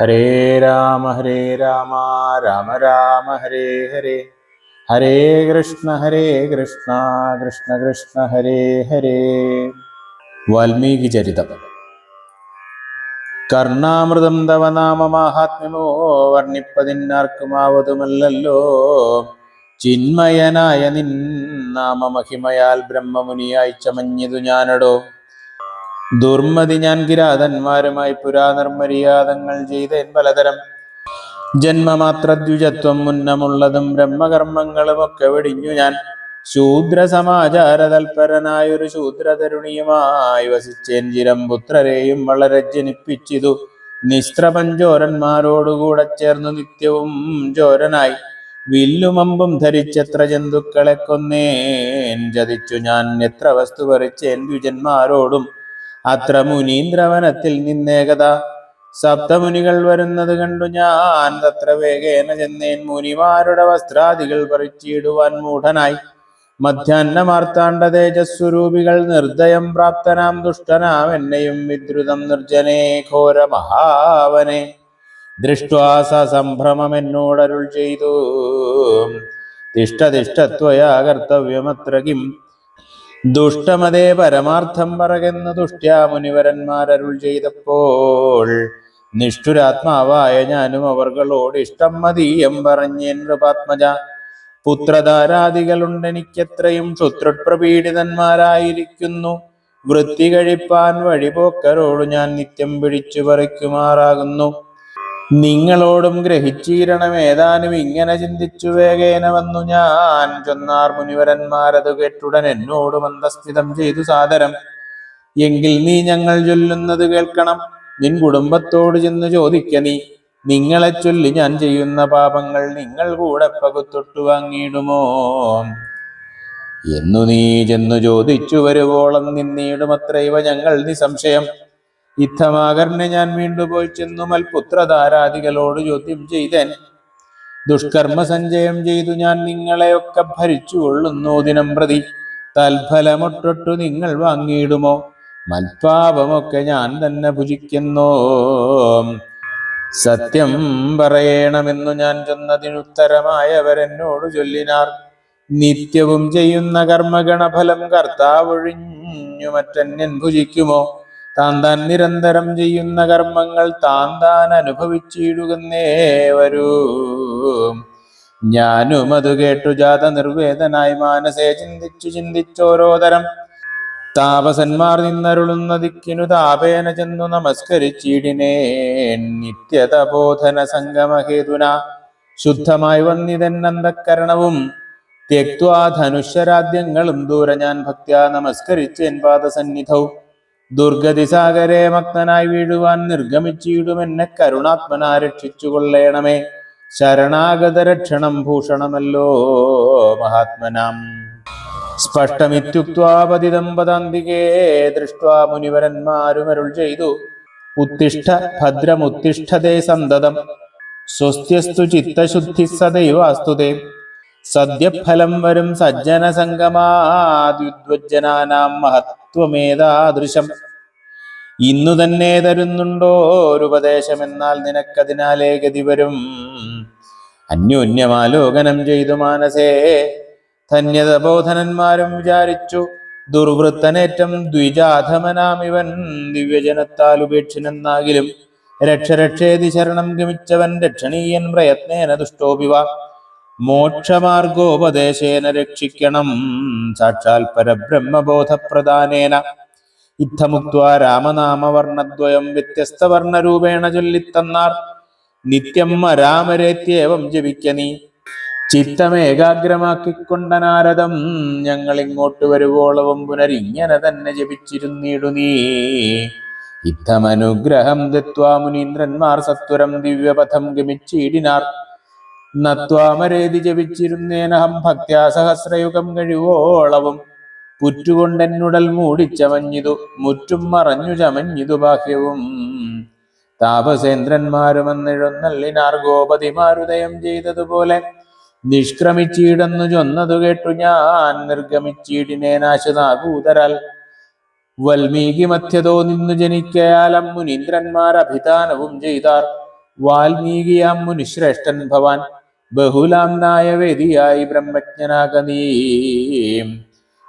ഹരേ രാമ ഹരേ രാമ രാമ രാമ ഹരേ ഹരേ. ഹരേ കൃഷ്ണ ഹരേ കൃഷ്ണ കൃഷ്ണ കൃഷ്ണ ഹരേ ഹരേ. വാൽമീകി ചരിതം. കർണാമൃതം തവ നാമ മാഹാത്മ്യമോ ചിന്മയനായ നിൻ മഹിമയാൽ ബ്രഹ്മമുനിയായി ചമഞ്ഞതു ഞാനടോ. ദുർമതി ഞാൻ കിരാതന്മാരുമായി പുരാനിർമര്യാദങ്ങൾ ചെയ്തേൻ പലതരം. ജന്മമാത്ര ദ്വിജത്വം മുന്നമുള്ളതും ബ്രഹ്മകർമ്മങ്ങളുമൊക്കെ വെടിഞ്ഞു ഞാൻ. ശൂദ്ര സമാചാര തൽപരനായൊരു ശൂദ്രതരുണിയുമായി വസിച്ചേൻ ചിരം പുത്രരെയും വളരെ ജനിപ്പിച്ചിതു. നിസ്ത്രപഞ്ചോരന്മാരോടുകൂടെ ചേർന്നു നിത്യവും ചോരനായി. വില്ലുമമ്പും ധരിച്ചെത്ര ജന്തുക്കളെ കൊന്നേൻ ചതിച്ചു ഞാൻ. എത്ര വസ്തു പറിച്ചേൻ ദ്വിജന്മാരോടും. അത്ര മുനീന്ദ്രവനത്തിൽ നിന്നേകത. സപ്തമുനികൾ വരുന്നത് കണ്ടു ഞാൻ. തത്ര വേഗേന ചെന്നേൻ മുനിമാരുടെ വസ്ത്രാദികൾ പറിച്ചിടുവാൻ മൂഢനായി. മധ്യാന്നമാർത്താണ്ട തേജസ്വരൂപികൾ നിർദ്ദയം പ്രാപ്തനാം ദുഷ്ടനാം എന്നെയും വിദ്രുതം നിർജനേ ഘോര മഹാവനെ. ദൃഷ്ട്വാസ സംഭ്രമം എന്നോടരുൾ ചെയ്തു. തിഷ്ടതിഷ്ടത്വയാ കർത്തവ്യമത്ര കിം ദുഷ്ടമതേ പരമാർത്ഥം പറകെന്ന് ദുഷ്ട്യാ മുനിവരന്മാരരുൾ ചെയ്തപ്പോൾ നിഷ്ഠുരാത്മാവായ ഞാനും അവർകളോട് ഇഷ്ടം മതീയം പറഞ്ഞേൻ നൃപാത്മജ പുത്രധാരാദികളുണ്ടെനിക്കെത്രയും ശുത്രുപ്രപീഡിതന്മാരായിരിക്കുന്നു. വൃത്തി കഴിപ്പാൻ വഴിപോക്കരോട് ഞാൻ നിത്യം പിടിച്ചു പറിക്കുമാറാകുന്നു. നിങ്ങളോടും ഗ്രഹിച്ചീരണം ഏതാനും ഇങ്ങനെ ചിന്തിച്ചു വേഗേന വന്നു ഞാൻ. ചൊന്നാർ മുനിവരന്മാരത് കേട്ടുടൻ എന്നോട് മന്ദസ്ഥിതം ചെയ്തു സാദരം. എങ്കിൽ നീ ഞങ്ങൾ ചൊല്ലുന്നത് കേൾക്കണം. നിൻ കുടുംബത്തോട് ചെന്ന് ചോദിക്ക നീ. നിങ്ങളെ ചൊല്ലി ഞാൻ ചെയ്യുന്ന പാപങ്ങൾ നിങ്ങൾ കൂടെ പകുത്തൊട്ടു വാങ്ങിയിടുമോ? എന്നു നീ ചെന്നു ചോദിച്ചു വരുവോളം നിന്നീടുമത്രൈവ ഞങ്ങൾ നിസംശയം ഇത്തമാകർണെ ഞാൻ വീണ്ടുപോയി ചെന്നു മൽപുത്രധാരാദികളോട് ചോദ്യം ചെയ്തൻ ദുഷ്കർമ്മ സഞ്ചയം ചെയ്തു ഞാൻ നിങ്ങളെയൊക്കെ ഭരിച്ചു കൊള്ളുന്നു ദിനം പ്രതി. തൽഫലമൊട്ടൊട്ടു നിങ്ങൾ വാങ്ങിയിടുമോ? മൽപാപമൊക്കെ ഞാൻ തന്നെ ഭുജിക്കുന്നു. സത്യം പറയണമെന്നു ഞാൻ ചെന്നതിനുത്തരമായവരെന്നോട് ചൊല്ലിനാർ. നിത്യവും ചെയ്യുന്ന കർമ്മഗണഫലം കർത്താവൊഴിഞ്ഞു മറ്റന്യൻ ഭുജിക്കുമോ? താൻ താൻ നിരന്തരം ചെയ്യുന്ന കർമ്മങ്ങൾ താൻ താൻ അനുഭവിച്ചിടുകന്നേ വരൂ. ഞാനും അത് കേട്ടു ജാത നിർവേദനായി മാനസേ ചിന്തിച്ചു ചിന്തിച്ചോരോ തരം താപസന്മാർ നിന്നരുളുന്ന ദിക്കിനു താപേന ചെന്നു നമസ്കരിച്ചിടിനേ നിത്യതബോധന സംഗമഹേതുന. ശുദ്ധമായി വന്നിതൻ അന്ധക്കരണവും ധനുഷ്യരാദ്യങ്ങളും ദൂരെ ഞാൻ ഭക്ത്യാ നമസ്കരിച്ചേൻ പാദസന്നിധവും. ദുർഗതി സാഗരെ മഗ്നനായി വീഴുവാൻ നിർഗമിച്ചിടുമെന്നെ കരുണാത്മനാ രക്ഷിച്ചു കൊള്ളേണമേ ശരണാഗത രക്ഷണം ഭൂഷണമല്ലോ മഹാത്മനാം. സ്പഷ്ടമിത്യുക്വാപതിതം പദാന്തികേ ദൃഷ്ട്വാ മുനിവരന്മാരുമരുൾ ചെയ്തു. ഉത്തിഷ്ഠ ഭദ്രമുത്തിഷ്ഠതേ സന്തതം. സ്വസ്ത്യസ്തു ചിത്തശുദ്ധി സദൈവാസ്തുതേ. സദ്യഫലം വരും സജ്ജന സംഗമാദ്യുദ്വജ്ജനാനാം മഹത്വമേതാദൃശം ഇന്നു തന്നെ തരുന്നുണ്ടോ ഒരു ഉപദേശം എന്നാൽ നിനക്കതിനാലേ ഗതി വരും. അന്യോന്യമാലോകനം ചെയ്തു മാനസേ ധന്യത ബോധനന്മാരും വിചാരിച്ചു ദുർവൃത്തനേറ്റം ദ്വിജാധമനാമിവൻ ദിവ്യജനത്താൽ ഉപേക്ഷിനെന്നാകിലും രക്ഷരക്ഷേതി ശരണം ഗമിച്ചവൻ രക്ഷണീയൻ പ്രയത്നേന ദുഷ്ടോപിവ മോക്ഷമാർഗോപദേശേന രക്ഷിക്കണം. സാക്ഷാൽ പരബ്രഹ്മബോധപ്രധാനേന ഇത്തമുക്വാ രാമനാമവർണദ്വയം വ്യത്യസ്ത വർണരൂപേണ ചൊല്ലിത്തന്നാർ. നിത്യം രാമരേത്യേവം ജപിക്ക നീ. ചിത്തമേകാഗ്രമാക്കിക്കൊണ്ട നാരദം ഞങ്ങൾ ഇങ്ങോട്ട് വരുവോളവും പുനരിങ്ങനെ തന്നെ ജപിച്ചിരുന്നിടു നീ. ഇത്തമനുഗ്രഹം ദത്വാ മുനീന്ദ്രന്മാർ സത്വരം ദിവ്യപഥം ഗമിച്ചിടിനാർ. നത്വാമരേതി ജപിച്ചിരുന്നേനഹം ഭക്യാ സഹസ്രയുഗം കഴിവോളവും. പുറ്റുകൊണ്ടെന്നുടൽ മൂടിച്ചമഞ്ഞിതു മുറ്റും മറഞ്ഞു ചമഞ്ഞിതു ബാഹ്യവും. താപസേന്ദ്രന്മാരും അന്നെഴുന്നള്ളിനാർ ഗോപതിമാരുദയം ചെയ്തതുപോലെ നിഷ്ക്രമിച്ചീടെന്നു ചൊന്നതു കേട്ടു ഞാൻ നിർഗമിച്ചിടിനേനാശനാകൂതരാൽ വൽമീകി മധ്യതോ നിന്നു ജനിക്കയാലം മുനീന്ദ്രന്മാർ അഭിധാനവും ചെയ്താർ. വാൽമീകിയാം മുനിശ്രേഷ്ഠൻ ഭവാൻ ബഹുലാംനായ വേദിയായി ബ്രഹ്മജ്ഞനാകനീ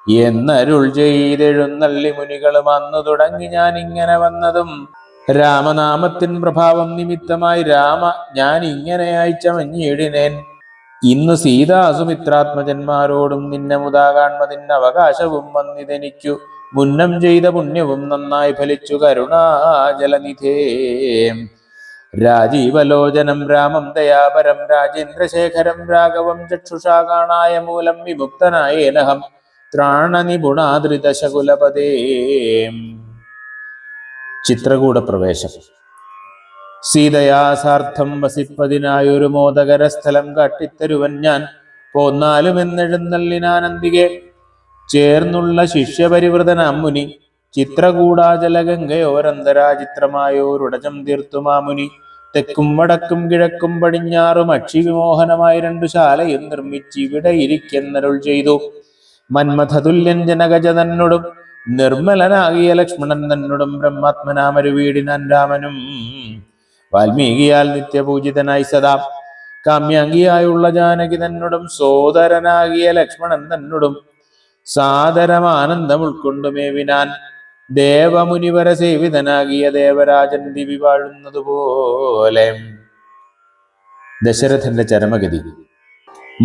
എന്നരുൾ ചെയ്തെഴുന്നള്ളി മുനികളും അന്നു തുടങ്ങി ഞാൻ ഇങ്ങനെ വന്നതും രാമനാമത്തിൻ പ്രഭാവം നിമിത്തമായി രാമ ഞാൻ ഇങ്ങനെയായി ചമഞ്ഞിടിനേൻ ഇന്ന് സീതാസുമിത്രാത്മജന്മാരോടും നിന്നെ മുതാ കാൺമതിന് അവകാശവും വന്നിതെനിക്കു. മുന്നം ചെയ്ത പുണ്യവും നന്നായി ഫലിച്ചു കരുണാജലനിധേ. രാജീവലോചനം രാമം ദയാപരം രാജേന്ദ്രശേഖരം രാഘവം ചക്ഷുഷാ കാണായ മൂലം വിമുക്തനായേനഹം ത്രാണനിപുണാദൃതശകുലപദേ ചിത്രകൂടപ്രവേശം. സീതയാസാർത്ഥം വസിപ്പതിനായൊരു മോദകര സ്ഥലം കാട്ടിത്തരുവൻ ഞാൻ. പോന്നാലും എന്നെഴുന്നള്ളിനാനന്ദികെ ചേർന്നുള്ള ശിഷ്യപരിവൃതനാം മുനി. ചിത്രകൂടാചലഗംഗയോരന്തരാചിത്രമായോരുടജം തീർത്തു മാമുനി തെക്കും വടക്കും കിഴക്കും പടിഞ്ഞാറും അക്ഷി വിമോഹനമായി രണ്ടു ശാലയും നിർമ്മിച്ചിവിടെ ഇരിക്കുന്നരുൾ ചെയ്തു. മന്മഥതുല്യൻ ജനകജ തന്നോടും നിർമ്മലനാകിയ ലക്ഷ്മണൻ തന്നോടും ബ്രഹ്മാത്മനാമരു വീടിനാൻ രാമനും വാൽമീകിയാൽ നിത്യപൂജിതനായി സദാ. കാമ്യാംഗിയായുള്ള ജാനകി തന്നോടും സോദരനാകിയ ലക്ഷ്മണൻ തന്നോടും സാദരമാനന്ദം ഉൾക്കൊണ്ടുമേവിനാൻ. ദേവമുനിവര സേവിതനാകിയ ദേവരാജൻ ദിവി വാഴുന്നതുപോലെ ദശരഥന്റെ ചരമഗതി.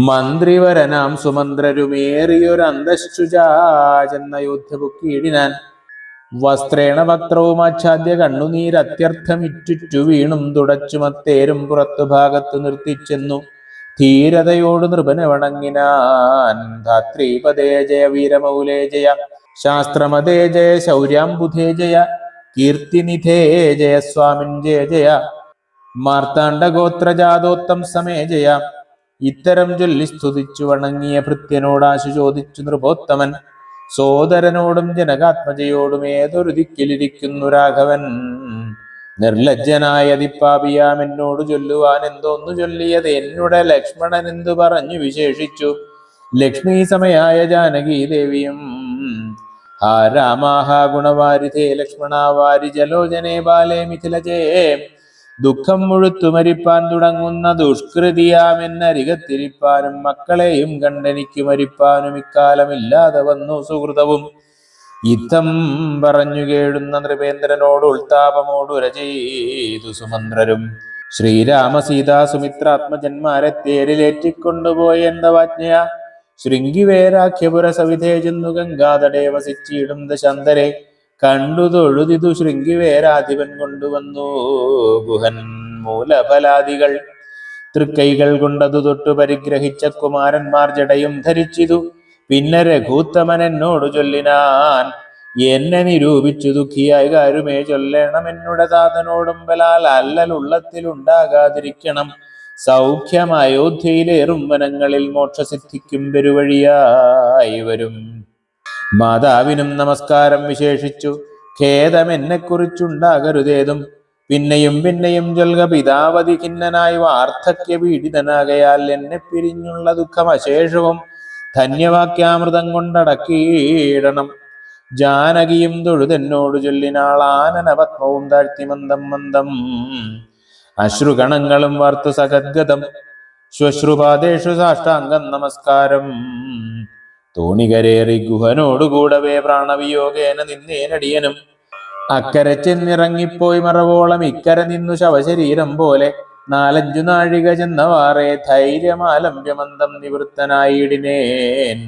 മന്ത്രിവരനാം സുമന്ത്രരുമേറിയൊരു അന്തശ്ചുചാചെന്ന യോധ്യപുക്കീടിനാൻ വസ്ത്രേണ വക്രവും ആച്ഛാദ്യ കണ്ണുനീരത്യർത്ഥമിറ്റുറ്റു വീണും തുടച്ചുമത്തേരും പുറത്തു ഭാഗത്തു നിർത്തിച്ചെന്നു ധീരതയോട് നൃപനെ വണങ്ങിനാൻ ധാത്രീപദേ ജയ വീരമൗലേ ജയ. ശാസ്ത്രമതേ ജയ ശൗര്യാംബുധേ ജയ കീർത്തിനിധേ ജയ സ്വാമിൻ ജയ ജയ. മാർത്താണ്ഡഗോത്രജാതോത്തം സമേ ജയ. ഇത്തരം ചൊല്ലി സ്തുതിച്ചു വണങ്ങിയ ഭൃത്യനോടാശു ചോദിച്ചു നൃപോത്തമൻ. സോദരനോടും ജനകാത്മജയോടും ഏതൊരു ദിക്കിലിരിക്കുന്നു രാഘവൻ. നിർലജ്ജനായ ദിപ്പാപിയാം എന്നോട് ചൊല്ലുവാൻ എന്തോന്നു ചൊല്ലിയത്? എന്നുടെ ലക്ഷ്മണൻ എന്തു പറഞ്ഞു വിശേഷിച്ചു? ലക്ഷ്മി സമയായ ജാനകി ദേവിയും ആ രാമാഹ ഗുണവാരിധേ ലക്ഷ്മണ ബാലേ മിഥിലജേ. ദുഃഖം മുഴുത്തു മരിപ്പാൻ തുടങ്ങുന്ന ദുഷ്കൃതിയാമെന്നരികത്തിരിപ്പാനും മക്കളെയും കണ്ടെനിക്ക് മരിപ്പാനും ഇക്കാലമില്ലാതെ വന്നു സുഹൃതവും. യുദ്ധം പറഞ്ഞു കേഴുന്ന നൃപേന്ദ്രനോട് ഉൾത്താപമോടു രചയിതു സുമന്ത്രരും. ശ്രീരാമ സീതാ സുമിത്രാത്മജന്മാരെ തേരിലേറ്റിക്കൊണ്ടുപോയി എന്തവാജ്ഞയ ശൃംഗിവേരാഖ്യപുര സവിധേ ചെന്നു ഗംഗാതടേ വസിച്ചിടും ദശാന്തരെ കണ്ടു തൊഴുതിതു ശൃംഗിവേരാധിപൻ കൊണ്ടുവന്നു ഗുഹൻ മൂലഫലാദികൾ തൃക്കൈകൾ കൊണ്ടതു തൊട്ടു പരിഗ്രഹിച്ച കുമാരന്മാർ ജടയും ധരിച്ചിതു. പിന്നെ രഘൂത്തമൻ എന്നോട് ചൊല്ലിനാൻ എന്നെ നിരൂപിച്ചു ദുഃഖിയായി കാരുമേ ചൊല്ലണം. എന്നുടെ താതനോടും ബലാൽ അല്ലലുള്ളത്തിലുണ്ടാകാതിരിക്കണം സൗഖ്യം അയോധ്യയിലേറും വനങ്ങളിൽ മോക്ഷസിദ്ധിക്കും പെരുവഴിയായി വരും. മാതാവിനും നമസ്കാരം വിശേഷിച്ചു. ഖേദം കുറിച്ചുണ്ടാകരുതേതും പിന്നെയും പിന്നെയും ജൽക പിതാവതി ഖിന്നനായി വാർദ്ധക്യ പീഡിതനാകയാൽ എന്നെ പിരിഞ്ഞുള്ള ദുഃഖം അശേഷവും ധന്യവാക്യാമൃതം കൊണ്ടടക്കിയിടണം. ജാനകിയും തൊഴുതെന്നോട് ചൊല്ലിനാൾ ആനനപത്മവും താഴ്ത്തി മന്ദം മന്ദം. അശ്രുഗണങ്ങളും വാർത്തു സഗദ്ഗതം. ശ്വശ്രുപാദേഷു സാഷ്ടാംഗം നമസ്കാരം. തോണികരേറി ഗുഹനോടുകൂടവേ പ്രാണവിയോഗേന നിന്നേനടിയനും. അക്കരെ ചെന്നിറങ്ങിപ്പോയി മറവോളം ഇക്കരെ നിന്നു ശവശരീരം പോലെ നാലഞ്ചു നാഴിക ചെന്നവാറെ ധൈര്യമാലംബ്യമന്തം നിവൃത്തനായിടിനേൻ.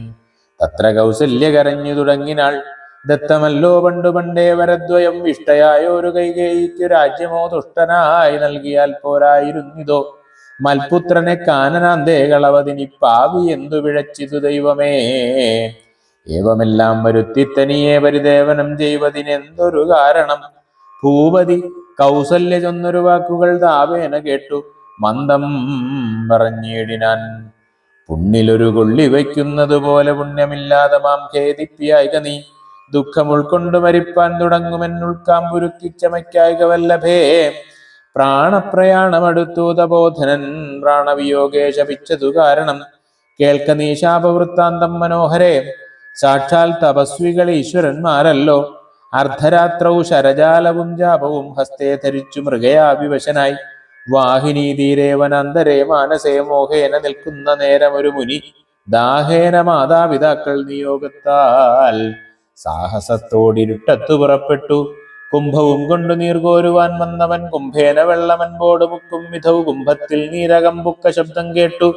തത്ര കൗസല്യ കരഞ്ഞു തുടങ്ങിനാൾ ദത്തമല്ലോ പണ്ടു പണ്ടേ വരദ്വയം ഇഷ്ടയായോരു കൈകേയിക്ക് രാജ്യമോ ദുഷ്ടനായി നൽകിയാൽ പോരായിരുന്നിതോ? മൽപുത്രനെ കാനനാന്തേ കളവതിനി പാവി എന്തു വിഴച്ചിതു ദൈവമേ? ഏവമെല്ലാം വരുത്തി തനിയെ പരിദേവനം ചെയ്വതിനെന്തൊരു കാരണം? ഭൂപതി കൗസല്യ ചൊന്നൊരു വാക്കുകൾ താവേന കേട്ടു. മന്ദം പറഞ്ഞിടിനാൻ. പുണ്ണിലൊരു കൊള്ളി വയ്ക്കുന്നത് പോലെ പുണ്യമില്ലാതെ മാം ഖേദിപ്പിയായിക നീ ദുഃഖം ഉൾക്കൊണ്ട് മരിപ്പാൻ തുടങ്ങുമെന്നുൾക്കാമ്പുരുക്കി ചമയ്ക്കായിക വല്ലഭേ പ്രാണപ്രയാണമടുത്തൂതബോധനൻ പ്രാണവിയോഗേ ശപിച്ചതു കാരണം. കേൾക്ക നീ ശാപവൃത്താന്തം മനോഹരേ. സാക്ഷാൽ തപസ്വികൾ ഈശ്വരന്മാരല്ലോ. അർദ്ധരാത്രവും ശരജാലവും ജാപവും ഹസ്തേ ധരിച്ചു മൃഗയാ വിവശനായി വാഹിനി തീരെ വനാന്തരെ മാനസേ മോഹേന നിൽക്കുന്ന നേരം ഒരു മുനി. ദാഹേന മാതാപിതാക്കൾ നിയോഗത്താൽ. സാഹസത്തോടിരുട്ടത്തു പുറപ്പെട്ടു. കുംഭവും കൊണ്ടു നീർകോരുവാൻ വന്നവൻ കുംഭേന വെള്ളമൻപോട് മുക്കും വിധവു കുംഭത്തിൽ നീരകമ്പുക്ക ശബ്ദം കേട്ടു.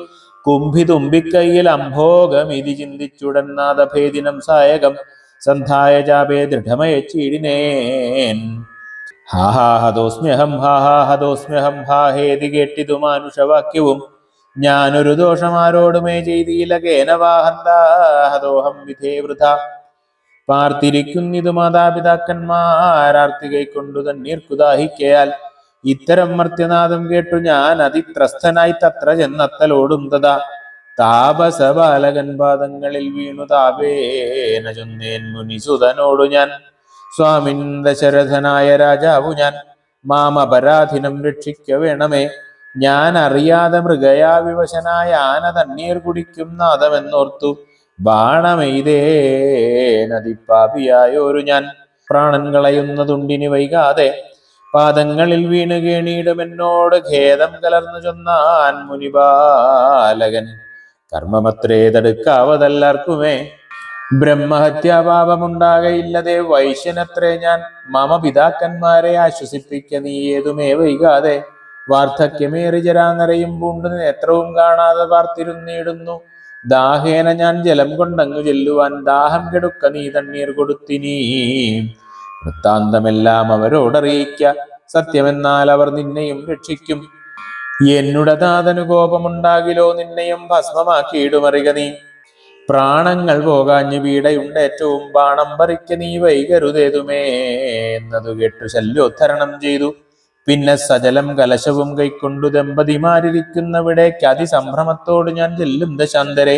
കുംഭി തുമ്പിക്കൈയിൽ അംഭോഗമിതി ചിന്തിച്ചുടൻ നാദഭേദിനം സായകം. സന്ധായ ദൃഢമയ ചീടിനേൻ. ഹാഹാഹതോസ്മ്യഹം ഹാഹാഹതോസ്മ്യഹം ഹാഹേതി കേട്ടിതു മാനുഷവാക്യവും ഞാനൊരു ദോഷമാരോടുമേ ചെയ്തിയില കേനവാഹന്താഹതോഹം വിധേ വൃഥ. പാർത്തിരിക്കുന്നിതു മാതാപിതാക്കന്മാരാർത്തി കൈക്കൊണ്ടു തന്നീർക്കു ദാഹിക്കയാൽ ഇത്തരം മർത്യനാദം കേട്ടു ഞാൻ അതിത്രസ്ഥനായി തത്ര ചെന്നത്തലോടും തഥാ താപസ ബാലകൻ പാദങ്ങളിൽ വീണു താപേന ചൊന്നേൻ മുനിസുതനോടു ഞാൻ. സ്വാമിൻ ദശരഥനായ രാജാവു ഞാൻ മാമപരാധിനം രക്ഷിക്ക വേണമേ ഞാൻ അറിയാതെ മൃഗയാ വിവശനായ ആന തണ്ണീർ കുടിക്കും നാദമെന്നോർത്തു. ബാണമെയ്തേനതിപ്പാപിയായോരു ഞാൻ. പ്രാണൻ കളയുന്നതുണ്ടിനി വൈകാതെ പാദങ്ങളിൽ വീണ് കേണീടുമെന്നോട് ഖേദം കലർന്നു ചൊന്നാൻ മുനിബാലകൻ. കർമ്മമത്രേ തടുക്കാവതല്ലാർക്കുമേ ബ്രഹ്മഹത്യാപാപമുണ്ടാകയില്ലതെ വൈശ്യനത്രേ ഞാൻ. മമ പിതാക്കന്മാരെ ആശ്വസിപ്പിക്ക നീ ഏതുമേ വൈകാതെ. വാർദ്ധക്യമേറി ജരാനരയും പൂണ്ടു നേത്രവും കാണാതെ പാർത്തിരുന്നിടുന്നു ദാഹേന ഞാൻ ജലം കൊണ്ടങ്ങു ചെല്ലുവാൻ ദാഹം കെടുക്ക നീ തണ്ണീർ കൊടുത്തിനീ. വൃത്താന്തമെല്ലാം അവരോടറിയിക്ക. സത്യമെന്നാൽ അവർ നിന്നെയും രക്ഷിക്കും. എന്നുടെ താതനു കോപമുണ്ടാകിലോ നിന്നെയും ഭസ്മമാക്കിയിടുമറിക നീ. പ്രാണങ്ങൾ പോകാഞ്ഞു വീടയുണ്ട് ഏറ്റവും ബാണം പറിക്ക നീ വൈകരുതേതുമേ എന്നതു കേട്ടു ശല്യോദ്ധരണം ചെയ്തു. പിന്നെ സജലം കലശവും കൈക്കൊണ്ടു ദമ്പതിമാരിരിക്കുന്നവിടേക്ക് അതിസംഭ്രമത്തോട് ഞാൻ ചെല്ലും ദശാന്തരെ.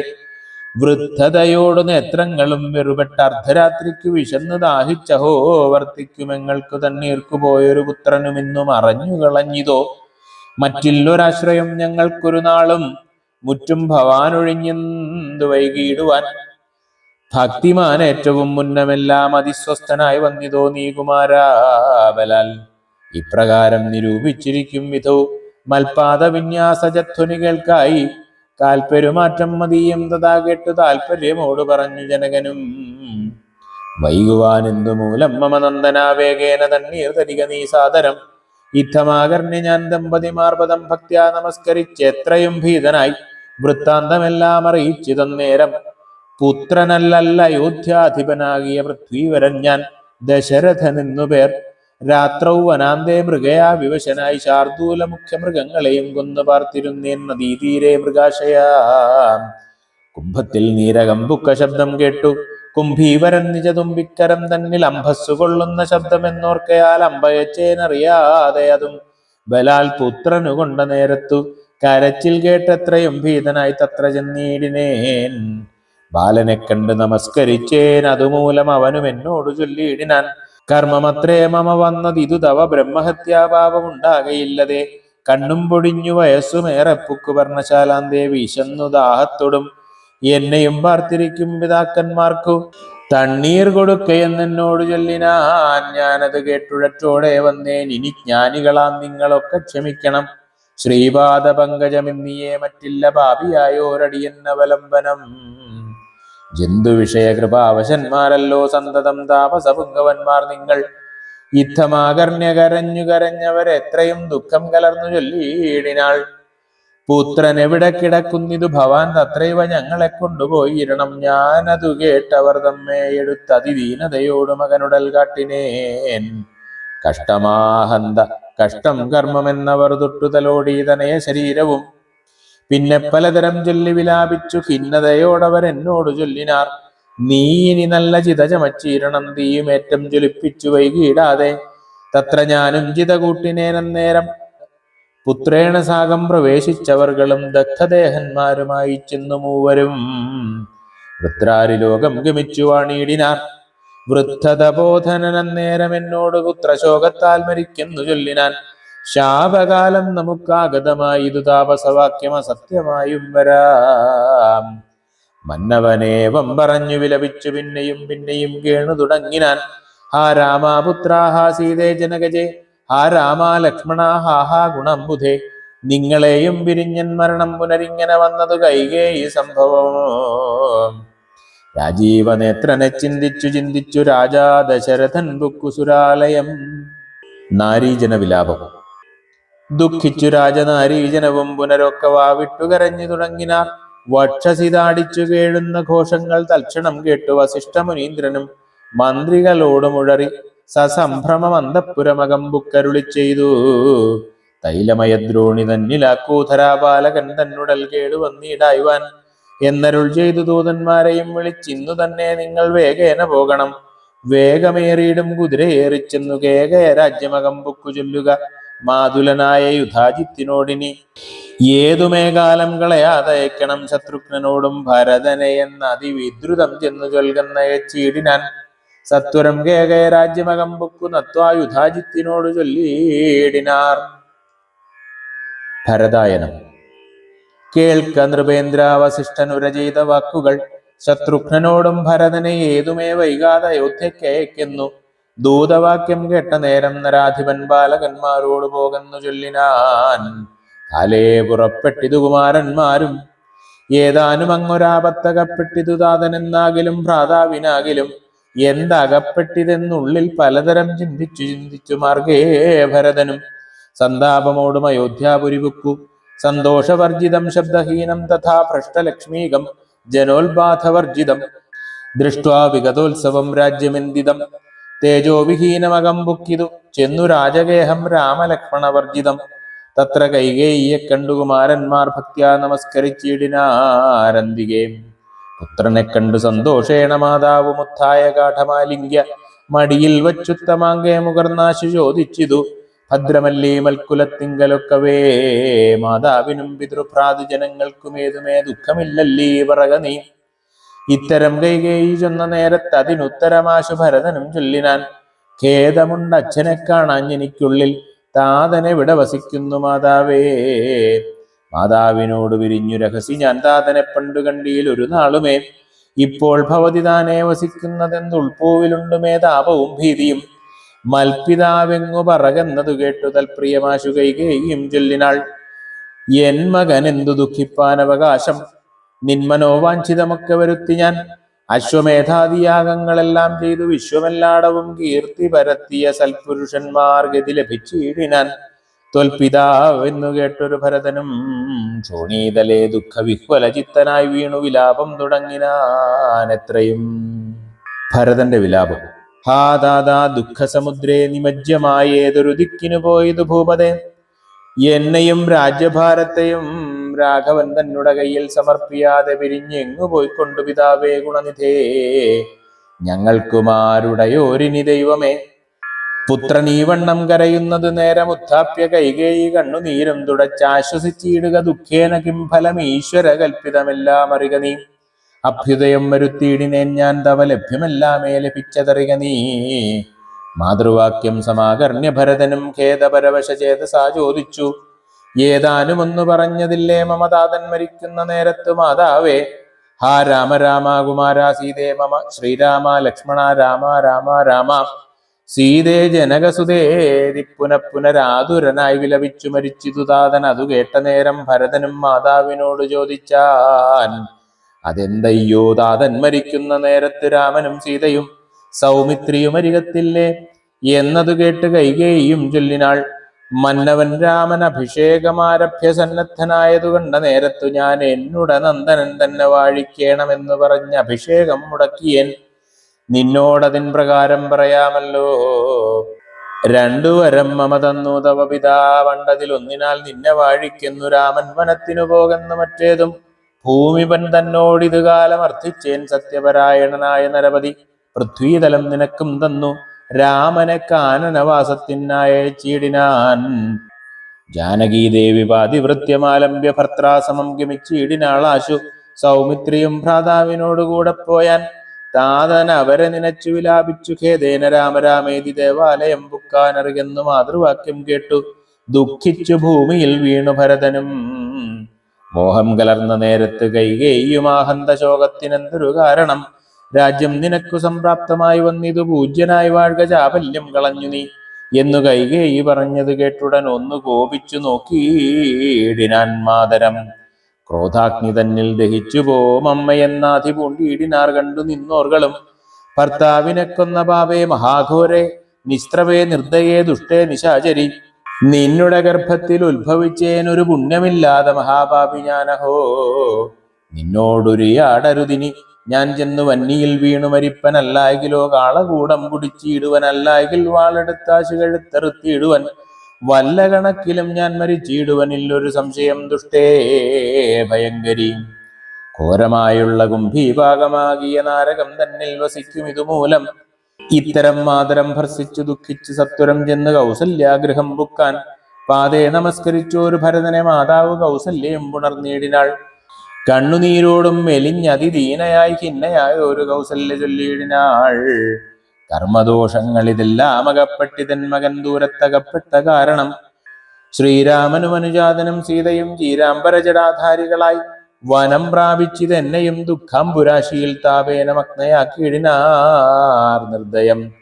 വൃദ്ധതയോട് നേത്രങ്ങളും വെറുപെട്ട അർദ്ധരാത്രിക്ക് വിശന്ന് ദാഹിച്ചഹോ വർത്തിക്കുമെങ്ങൾക്ക് തണ്ണീർക്കു പോയൊരു പുത്രനും ഇന്നും അറിഞ്ഞു കളഞ്ഞിതോ മറ്റില്ലൊരാശ്രയം ഞങ്ങൾക്കൊരു നാളും മുറ്റും ഭവാനൊഴിഞ്ഞെന്തു വൈകിയിടുവാൻ ഭക്തിമാൻ ഏറ്റവും മുന്നമെല്ലാം അതിസ്വസ്ഥനായി വന്നിതോ നീ കുമാരാബലാൽ ഇപ്രകാരം നിരൂപിച്ചിരിക്കും വിധോ. മൽപാദ വിന്യാസജധ്വനികൾക്കായി കാൽപ്പെരുമാറ്റം മതിയും തഥാ കേട്ടു താല്പര്യമോട് പറഞ്ഞു ജനകനും. വൈകുവാനെന്തു മൂലം മമ നന്ദനാവേഗേന തണ്ണീർ തരിക നീ സാദരം. ഇത്തമാകർണ്യ ഞാൻ ദമ്പതിമാർ പദം ഭക്ത്യാ നമസ്കരിച്ച് എത്രയും ഭീതനായി വൃത്താന്തമെല്ലാം അറിയിച്ചു തന്നേരം. പുത്രനല്ലല്ല അയോധ്യാധിപനാകിയ പൃഥ്വീവരൻ ഞാൻ ദശരഥനെന്നു പേർ രാത്രൗ വനാന്തേ മൃഗയാ വിവശനായി ശാർദൂല മുഖ്യ മൃഗങ്ങളെയും കൊന്നു പാർത്തിരുന്നേൻ നദീതീരെ മൃഗാശയാ. കുംഭത്തിൽ നീരകമ്പുക്ക ശബ്ദം കേട്ടു. കുംഭീവരൻ നിജതുമ്പിക്കരം തന്നിൽ അംഭസ്സു കൊള്ളുന്ന ശബ്ദമെന്നോർക്കയാൽ അമ്പയച്ചേനറിയാതെ അതും ബലാൽ പുത്രനു കൊണ്ട നേരത്തു. കരച്ചിൽ കേട്ടത്രയും ഭീതനായി തത്ര ചെന്നീടിനേൻ. ബാലനെ കണ്ട് നമസ്കരിച്ചേൻ അതുമൂലം അവനും എന്നോട് ചൊല്ലിയിടിനാൻ. കർമ്മമത്രേ മമ വന്നത് ഇതു തവ ബ്രഹ്മഹത്യാപാപമുണ്ടാകയില്ലതെ കണ്ണും പൊടിഞ്ഞു വയസ്സുമേറെ പുക്കു ദേവി ശന്നു ദാഹത്തോടും. എന്നെയും പാർത്തിരിക്കും പിതാക്കന്മാർക്കു തണ്ണീർ കൊടുക്കയെന്നെന്നോട് ചൊല്ലിനാൻ ഞാനത് കേട്ടുഴറ്റോടെ വന്നേൻ. ഇനി ജ്ഞാനികളാം നിങ്ങളൊക്കെ ക്ഷമിക്കണം. ശ്രീപാദ പങ്കജമിന്നിയെ മറ്റില്ല പാപിയായോരടിയന്നവലംബനം ജന്തു വിഷയ കൃപാവശന്മാരല്ലോ സന്തതം താപസപുങ്കവന്മാർ നിങ്ങൾ. യുദ്ധമാകർണ്യ കരഞ്ഞു കരഞ്ഞവരെത്രയും ദുഃഖം കലർന്നു ചൊല്ലിയിടിനാൾ പുത്രൻ എവിടെ കിടക്കുന്നിതു ഭവാൻ തത്രൈവ ഞങ്ങളെ കൊണ്ടുപോയിരണം. ഞാനതു കേട്ടവർ തമ്മെ എടുത്ത് അതിദീനതയോട് മകനുടൽ കാട്ടിനേൻ. കഷ്ടമാഹന്ത കഷ്ടം കർമ്മമെന്നവർ തൊട്ടുതലോടീതനയ ശരീരവും പിന്നെ പലതരം ചൊല്ലി വിലാപിച്ചു. ഖിന്നതയോടവർ എന്നോട് ചൊല്ലിനാർ. നീ ഇനി നല്ല ചിത ചമച്ചീരണം. തീയുമേറ്റം ജ്വലിപ്പിച്ചു വൈകിയിടാതെ തത്ര ഞാനും ചിത കൂട്ടിനേനന്നേരം പുത്രേണ സാഗം പ്രവേശിച്ചവർകളും ദഗ്ധദേഹന്മാരുമായി ചെന്നു മൂവരും. വൃത്രാരി ലോകം ഗമിച്ചു വാണിയിടിനാർ വൃദ്ധതബോധനനന്നേരം എന്നോട് പുത്രശോകത്താൽ മരിക്കുന്നു ചൊല്ലിനാൻ. ശാപകാലം നമുക്കാഗതമായി ഇതു താപസവാക്യം അസത്യമായും വരാം. മന്നവനേവം പറഞ്ഞു വിലപിച്ചു പിന്നെയും പിന്നെയും കേണു തുടങ്ങിനാൻ ഹാ രാമാപുത്ര ഹാ സീതേ ജനകജേ ഹാ രാമാ ലക്ഷ്മണ ഹാ ഹാ നിങ്ങളെയും പിരിഞ്ഞൻ മരണം പുനരിങ്ങനെ വന്നത് ഈ സംഭവം. രാജീവനേത്രനെ ചിന്തിച്ചു ചിന്തിച്ചു രാജാ ദശരഥൻ ബുക്കുസുരാലയം. നാരീജന വിലാപം ദുഃഖിച്ചു രാജനാരീജനവും പുനരൊക്കെ വാവിട്ടു കരഞ്ഞു തുടങ്ങിനാർ വക്ഷസിതാടിച്ചു കേഴുന്ന ഘോഷങ്ങൾ തൽക്ഷണം കേട്ടു വസിഷ്ഠ മുനീന്ദ്രനും മന്ത്രികളോടുമുഴറി സസംഭ്രമം ബുക്കരുളി ചെയ്തു. തൈലമയദ്രോണി തന്നിലാക്കൂധരാപാലകൻ തന്നുടൽ കേടു വന്നിടായുവാൻ എന്നരുൾ ചെയ്തു ദൂതന്മാരെയും വിളിച്ചിന്നു തന്നെ നിങ്ങൾ വേഗേന പോകണം. വേഗമേറിയിടും കുതിരയേറിച്ചെന്നു കേകയ ബുക്കു ചൊല്ലുക. മാതുലനായ യുധാജിത്തിനോടിനി ഏതുമേകാലം കളയാതെ കളയാതയക്കണം ശത്രുഘ്നനോടും ഭരതനെ എന്ന അതിവിദ്രുതം ചെന്നു ചൊൽകുന്ന ചീടിനാൻ. സത്വരം കേകയ രാജ്യമകം ബുക്കു നത്വാ യുധാജിത്തിനോട് ചൊല്ലിയിടിനാർ ഭരതായനം കേൾക്ക നൃപേന്ദ്ര വസിഷ്ഠനുര ചെയ്ത വാക്കുകൾ. ശത്രുഘ്നനോടും ഭരതനെ ഏതുമേ വൈകാതെ അയോധ്യയ്ക്ക് ദൂതവാക്യം കേട്ട നേരം നരാധിപൻ ബാലകന്മാരോട് പോകുന്നു ചൊല്ലിനാൻ. തലേ പുറപ്പെട്ടിതു കുമാരന്മാരും ഏതാനും അങ്ങൊരാപത്തകപ്പെട്ടിതു താതനെന്നാകിലും ഭ്രാതാവിനാകിലും എന്തകപ്പെട്ടിതെന്നുള്ളിൽ പലതരം ചിന്തിച്ചു ചിന്തിച്ചു മാർഗേ ഭരതനും. സന്താപമോടും അയോധ്യാപുരി ബുക്കു സന്തോഷവർജിതം ശബ്ദഹീനം തഥാ ഭ്രഷ്ടലക്ഷ്മീകം ജനോത്ബാധവർജിതം ദൃഷ്ട്വാ വിഗതോത്സവം രാജ്യമെന്തിതം. തേജോവിഹീനമകം ബുക്കിതു ചെന്നു രാജഗേഹം രാമലക്ഷ്മണവർജിതം. തത്ര കൈകേയ്യെ കണ്ടു കുമാരന്മാർ ഭക്ത്യാ നമസ്കരിച്ചിടിനാരന്തികേ പുത്രനെ കണ്ടു സന്തോഷേണ മാതാവ് മുത്തായ കാഠമാലിംഗ്യ. മടിയിൽ വച്ചുത്തമാങ്കേ മുകർനാശു ചോദിച്ചിതു. ഭദ്രമല്ലി മൽക്കുലത്തിങ്കലൊക്കവേ മാതാവിനും പിതൃഭ്രാതു ജനങ്ങൾക്കുമേതുമേ ദുഃഖമില്ലല്ലീ പറക നീ ഇത്തരം കൈകേയി ചൊന്ന നേരത്ത് അതിനുത്തരമാശു ഭരതനും ചൊല്ലിനാൻ. ഖേദമുണ്ട് അച്ഛനെ കാണാൻ എനിക്കുള്ളിൽ. താതനെവിടെ വസിക്കുന്നു മാതാവേ. മാതാവിനോട് വിരിഞ്ഞു രഹസി ഞാൻ താതനെ പണ്ടു കണ്ടിയിൽ ഒരു നാളുമേ. ഇപ്പോൾ ഭവതി താനെ വസിക്കുന്നതെന്നുൾപ്പൂവിലുണ്ടുമേ താപവും ഭീതിയും. മൽപിതാവെങ്ങു പറകെന്നതു കേട്ടു തൽപ്രിയമാശു കൈകേയും ചൊല്ലിനാൾ. എൻ മകൻ എന്തു ദുഃഖിപ്പാൻ അവകാശം? നിന്മനോവാഞ്ചിതമൊക്കെ വരുത്തി ഞാൻ. അശ്വമേധാദിയാഗങ്ങളെല്ലാം ചെയ്തു വിശ്വമെല്ലാടവും കീർത്തി പരത്തിയ സൽപുരുഷന്മാർ ഗതി ലഭിച്ചിടിനാൻ. തോൽപിതാവെന്നു കേട്ടൊരു ഭരതനും ശോണീതലേ ദുഃഖവിഹ്വല ചിത്തനായി വീണു. വിലാപം തുടങ്ങിനാൻ എത്രയും ഭരതന്റെ വിലാപം. ഹാ ദാദാ ദുഃഖസമുദ്രേ നിമജ്ജമായ ഏതൊരു ദിക്കിനു പോയതു ഭൂപതേ. എന്നെയും രാജ്യഭാരത്തെയും രാഘവൻ തന്നുടെ കയ്യിൽ സമർപ്പിയാതെ പിരിഞ്ഞെങ്ങു പോയിക്കൊണ്ടു പിതാവേ ഗുണനിധേ? ഞങ്ങൾക്കുമാരുടയോരിനി ദൈവമേ. പുത്ര വണ്ണം കരയുന്നത് നേരം ഉത്ഥാപ്യ കൈകേയി കണ്ണുനീരും തുടച്ചാശ്വസിച്ചിടുക ദുഃഖേന കിം ഫലം ഈശ്വര കൽപ്പിതമെല്ലാം അറിക നീ. അഭ്യുദയം വരുത്തിയിടിനേൻ ഞാൻ തവ ലഭ്യമെല്ലാമേ ലഭിച്ചതറിക നീ. മാതൃവാക്യം സമാകർണ്യ ഭരതനും ഖേദപരവശ ചേതസാ ചോദിച്ചു. ഏതാനും ഒന്ന് പറഞ്ഞതില്ലേ മമതാതൻ മരിക്കുന്ന നേരത്തു മാതാവേ? ഹാ രാമ രാമ കുമാര സീതേ മമ ശ്രീരാമ ലക്ഷ്മണ രാമ രാമ രാമ. സീതേ ജനകസുതേ പുനഃപുനരാതുരനായി വിലപിച്ചു മരിച്ചിതു താതൻ. അതു കേട്ട നേരം ഭരതനും മാതാവിനോട് ചോദിച്ചാൻ അതെന്തയ്യോ താതൻ മരിക്കുന്ന നേരത്ത് രാമനും സീതയും സൗമിത്രിയും അരികത്തില്ലേ? എന്നതു കേട്ട് കൈകേയും ചൊല്ലിനാൾ മന്നവൻ രാമൻ അഭിഷേകമാരഭ്യ സന്നദ്ധനായതു കണ്ട നേരത്തു ഞാൻ എന്നുട നന്ദനൻ തന്നെ വാഴിക്കേണമെന്ന് പറഞ്ഞ് അഭിഷേകം മുടക്കിയൻ. നിന്നോടതിൻ പ്രകാരം പറയാമല്ലോ. രണ്ടു വരം മമ തന്നു തവ പിതാവണ്ടതിൽ ഒന്നിനാൽ നിന്നെ വാഴിക്കുന്നു. രാമൻ വനത്തിനു പോകുന്ന മറ്റേതും ഭൂമിപൻ തന്നോടിതു കാലം അർത്ഥിച്ചേൻ സത്യപരായണനായ നരപതി. പൃഥ്വീതലം നിനക്കും തന്നു. രാമനെ കാനനവാസത്തിനായച്ചീടിനാൻ ജാനകീദേവി പാതിവൃത്യമാലംബ്യ ഭർത്താസമം ഗമിച്ചീടിനാളാശു. സൗമിത്രിയും ഭ്രാതാവിനോടുകൂടെ പോയാൻ താതൻ അവരെ നിനച്ചു വിലാപിച്ചു. ഖേദേന രാമരാമേതി ദേവാലയം പുക്കാനറിയെന്നു. മാതൃവാക്യം കേട്ടു. ദുഃഖിച്ചു ഭൂമിയിൽ വീണു ഭരതനും. മോഹം കലർന്ന നേരത്ത് കൈകേയുമാഹന്ത ശോകത്തിനെന്തൊരു കാരണം? രാജ്യം നിനക്കു സംപ്രാപ്തമായി വന്നിതു പൂജ്യനായി വാഴ്ക ചാപല്യം കളഞ്ഞു നീ. എന്നു കൈകേയി പറഞ്ഞത് കേട്ടുടൻ ഒന്ന് കോപിച്ചു നോക്കിയിടിനാൻ മാതരം. ക്രോധാഗ്നി തന്നിൽ ദഹിച്ചു പോമമ്മയെന്നാധി പൂണ്ടിയിടിനാർ കണ്ടു നിന്നോർകളും. ഭർത്താവിനെ കൊന്ന പാപേ മഹാഘോരെ നിസ്ത്രവേ നിർദ്ദയേ ദുഷ്ടേ നിശാചരി. നിന്നുടെ ഗർഭത്തിൽ ഉത്ഭവിച്ചേനൊരു പുണ്യമില്ലാതെ മഹാപാപി ഞാനഹോ നിന്നോടൊരിയാടരുതിനി. ഞാൻ ചെന്ന് വന്നിയിൽ വീണു മരിപ്പനല്ലായെങ്കിലോ കാളകൂടം കുടിച്ചിടുവനല്ലായെങ്കിൽ വാളെടുത്താശു കഴുത്തെറുത്തിയിടുവൻ വല്ല കണക്കിലും ഞാൻ മരിച്ചിടുവനില്ലൊരു സംശയം ദുഷ്ടേ ഭയങ്കരി. ഘോരമായുള്ള കുംഭീഭാഗമാകിയ നാരകം തന്നിൽ വസിക്കും ഇതുമൂലം. ഇത്തരം മാതരം ഭർസിച്ചു ദുഃഖിച്ച് സത്വരം ചെന്ന് കൗസല്യാഗ്രഹം ബുക്കാൻ പാതേ നമസ്കരിച്ചോരു ഭരതനെ മാതാവ് കൗസല്യം പുണർനീടിനാൾ കണ്ണുനീരോടും മെലിഞ്ഞതിദീനയായി ഖിന്നയായ ഒരു കൗസല്യ ചൊല്ലിയിടിനാൾ. കർമ്മദോഷങ്ങൾ ഇതെല്ലാം അകപ്പെട്ടിതൻ മകൻ ദൂരത്തകപ്പെട്ട കാരണം. ശ്രീരാമനും അനുജാതനും സീതയും ചീരാംബരജടാധാരികളായി വനം പ്രാപിച്ചിതെന്നെയും ദുഃഖാംബുരാശിയിൽ താപേന മഗ്നയാക്കിയിടിനാർ നിർദ്ദയം.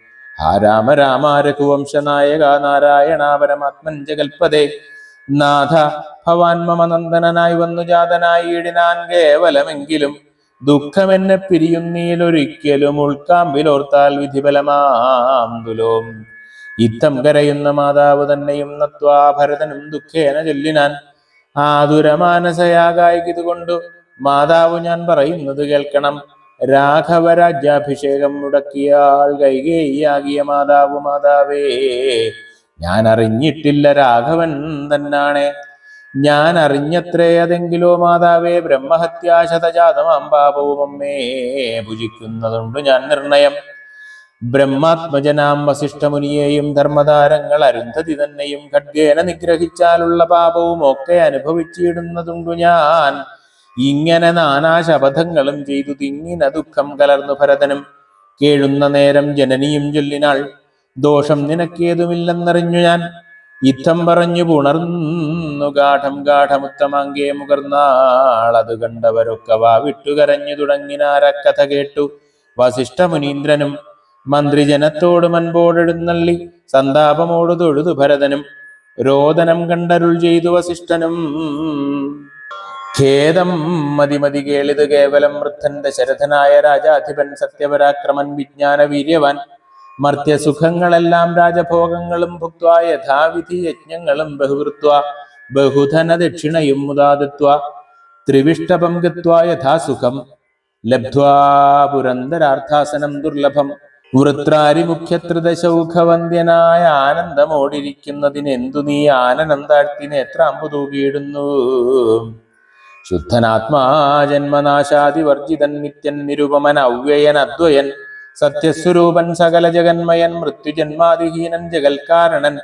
ഹാ രാമ രാമ രഘുവംശനായക നാരായണ പരമാത്മൻ ജഗൽപദേ നാഥ ഭവാൻ മമ വന്നു വന്നു ജാതനായിടിനാൻ കേവലമെങ്കിലും ദുഃഖമെന്നെ പിരിയുന്നീലൊരിക്കലും ഉൾക്കാമ്പിലോർത്താൽ വിധിബലമാം തുലോം. ഇത്തം കരയുന്ന മാതാവ് തന്നെയും നത്വാ ഭരതനും ദുഃഖേന ചൊല്ലിനാൻ ആതുരമാനസയാകായികൊണ്ടു മാതാവ് ഞാൻ പറയുന്നത് കേൾക്കണം. രാഘവരാജ്യാഭിഷേകം മുടക്കിയാൾ കൈകേയിയാകിയ മാതാവ് മാതാവേ ഞാൻ അറിഞ്ഞിട്ടില്ല രാഘവൻ തന്നാണ്. ഞാൻ അറിഞ്ഞത്രേ അതെങ്കിലോ മാതാവേ ബ്രഹ്മഹത്യാശതജാതമാം പാപവും അമ്മേ ഭുജിക്കുന്നതുണ്ട് ഞാൻ നിർണയം. ബ്രഹ്മാത്മജനാം വസിഷ്ഠമുനിയെയും ധർമ്മതാരങ്ങൾ അരുന്ധതി തന്നെയും ഖഡ്ഗേന നിഗ്രഹിച്ചാലുള്ള പാപവും ഒക്കെ അനുഭവിച്ചിടുന്നതുണ്ടു ഞാൻ. ഇങ്ങനെ നാനാശപഥങ്ങളും ചെയ്തു തിങ്ങിന ദുഃഖം കലർന്നു ഭരതനും. കേഴുന്ന നേരം ജനനിയും ചൊല്ലിനാൾ ദോഷം നിനക്കേതുമില്ലെന്നറിഞ്ഞു ഞാൻ. ഇത്തം പറഞ്ഞു പുണർന്നു ഗാഠം ഗാഠമുത്തമാങ്കേ മുകർന്നാളത് കണ്ടവരൊക്കെ വാ വിട്ടുകരഞ്ഞു തുടങ്ങിനാരക്കഥ കേട്ടു. വസിഷ്ഠമുനീന്ദ്രനും മന്ത്രിജനത്തോട് മൻപോടെഴുന്നള്ളി സന്താപമോട് തൊഴുതു ഭരതനും രോദനം കണ്ടരുൾ ചെയ്തു വസിഷ്ഠനും. ഖേദം മതിമതി കേളിത് കേവലം വൃദ്ധന്റെ ശരഥനായ രാജാധിപൻ സത്യപരാക്രമൻ വിജ്ഞാന വീര്യവാൻ മർത്യസുഖങ്ങളെല്ലാം രാജഭോഗങ്ങളും ഭുക്വ യഥാവിധി യജ്ഞങ്ങളും ബഹുകൃത്വ ബഹുധന ദക്ഷിണയും മുതാദത്വ ത്രിവിഷ്ടപം ഗത്വ യഥാസുഖം ലബ്ധ്വാ പുരന്തരാർത്ഥാസനം ദുർലഭം. വൃത്രാരി ആനന്ദമോടിരിക്കുന്നതിന് എന്തു നീ ആനനം താഴ്ത്തി നേത്രാമ്പു ശുദ്ധനാത്മാ ജന്മനാശാതിവർജിതൻ നിത്യൻ നിരുപമൻ അവ്യയൻ അദ്വയൻ സത്യസ്വരൂപൻ സകല ജഗന്മയൻ മൃത്യുജന്മാതിഹീനൻ ജഗൽക്കാരണൻ.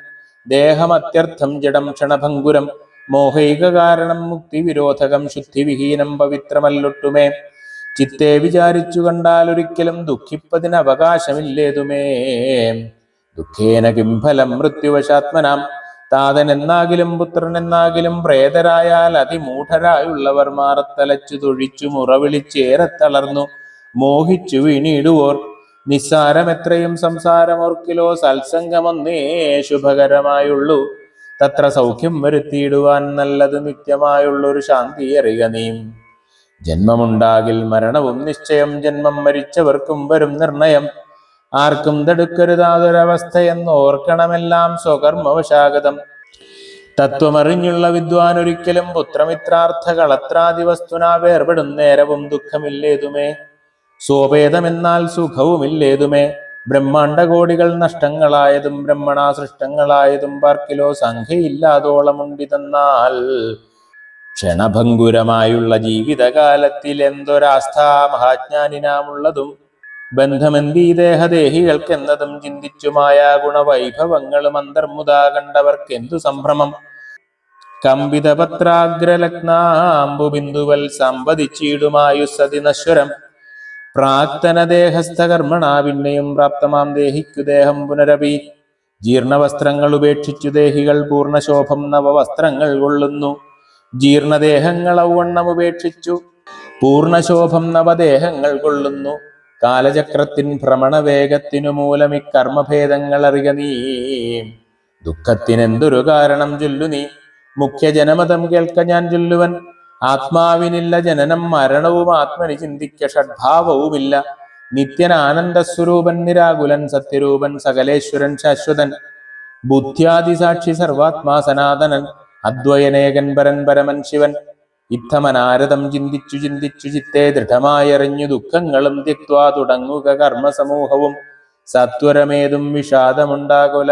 ദേഹമത്യർത്ഥം ജഡം ക്ഷണഭംഗുരം മോഹൈക കാരണം മുക്തിവിരോധകം ശുദ്ധിവിഹീനം പവിത്രമല്ലൊട്ടുമേ. ചിത്തെ വിചാരിച്ചു കണ്ടാൽ ഒരിക്കലും ദുഃഖിപ്പതിന് അവകാശമില്ലേതുമേ. ദുഃഖേന കിംഫലം മൃത്യുവശാത്മനാം. താതൻ എന്നാകിലും പുത്രൻ എന്നാകിലും പ്രേതരായാൽ അതിമൂഢരായുള്ളവർ മാറത്തലച്ചു തൊഴിച്ചു മുറവിളിച്ചേറെ തളർന്നു. മോഹിച്ചു വീണിടുവോർ നിസ്സാരം എത്രയും സംസാരമോർക്കിലോ സത്സംഗമൊന്നേ ശുഭകരമായുള്ളൂ. തത്ര സൗഖ്യം വരുത്തിയിടുവാൻ നല്ലത് നിത്യമായുള്ളൊരു ശാന്തി അറിയുക നീം. ജന്മമുണ്ടാകിൽ മരണവും നിശ്ചയം. ജന്മം മരിച്ചവർക്കും വരും നിർണയം. ആർക്കും തടുക്കരുതാതൊരവസ്ഥയെന്ന് ഓർക്കണമെല്ലാം സ്വകർമ്മവശാഗതം. തത്വമറിഞ്ഞുള്ള വിദ്വാൻ ഒരിക്കലും പുത്രമിത്രാർത്ഥകളത്രാദി വസ്തുനാ വേർപെടും. നേരവും ദുഃഖമില്ലേതുമേ? സ്വഭേദമെന്നാൽ സുഖവുമില്ലേതുമേ? ബ്രഹ്മാണ്ടകോടികൾ നഷ്ടങ്ങളായതും ബ്രഹ്മണാ സൃഷ്ടങ്ങളായതും പാർക്കിലോ സംഖ്യയില്ലാതോളമുണ്ടിതെന്നാൽ ക്ഷണഭംഗുരമായുള്ള ജീവിതകാലത്തിൽ എന്തൊരാസ്ഥാ മഹാജ്ഞാനിനാമുള്ളതും ബന്ധമെന്തീ ദേഹദേഹികൾക്കെന്നതും ചിന്തിച്ചുമായ ഗുണവൈഭവങ്ങളും അന്തർമുതാ കണ്ടവർക്കെന്തു സംഭ്രമം? കമ്പിതപത്രാഗ്രലഗ്നാംബുബിന്ദുവൽ സമ്പതിച്ചിടുമായുസതി നശ്വരം പ്രാക്തനദേഹസ്ഥകർമ്മണ പിന്നെയും പ്രാപ്തമാം ദേഹിക്കു ദേഹം പുനരപി ജീർണവസ്ത്രങ്ങൾ ഉപേക്ഷിച്ചു ദേഹികൾ പൂർണശോഭം നവവസ്ത്രങ്ങൾ കൊള്ളുന്നു. ജീർണദേഹങ്ങൾ ഔവണ്ണം ഉപേക്ഷിച്ചു പൂർണശോഭം നവദേഹങ്ങൾ കൊള്ളുന്നു. കാലചക്രത്തിൻ ഭ്രമണവേഗത്തിനു മൂലം ഇക്കർമ്മഭേദങ്ങൾ അറിക നീ. ദുഃഖത്തിനെന്തൊരു കാരണം ചൊല്ലു നീ. മുഖ്യ ജനമതം കേൾക്ക ഞാൻ ചൊല്ലുവൻ. ആത്മാവിനില്ല ജനനം മരണവും ആത്മനി ചിന്തിക്ക ഷഡ്ഭാവവുമില്ല. നിത്യൻ ആനന്ദസ്വരൂപൻ നിരാകുലൻ സത്യരൂപൻ സകലേശ്വരൻ ശാശ്വതൻ. ബുദ്ധ്യാദിസാക്ഷി സർവാത്മാ സനാതനൻ. അദ്വയനേകൻ പരൻ പരമൻ ശിവൻ. ഇത്തമനാരതം ചിന്തിച്ചു ചിന്തിച്ചു ചിത്തെ ദൃഢമായറിഞ്ഞു ദുഃഖങ്ങളും തിക്വാ തുടങ്ങുക കർമ്മസമൂഹവും. സത്വരമേതും വിഷാദമുണ്ടാകുല.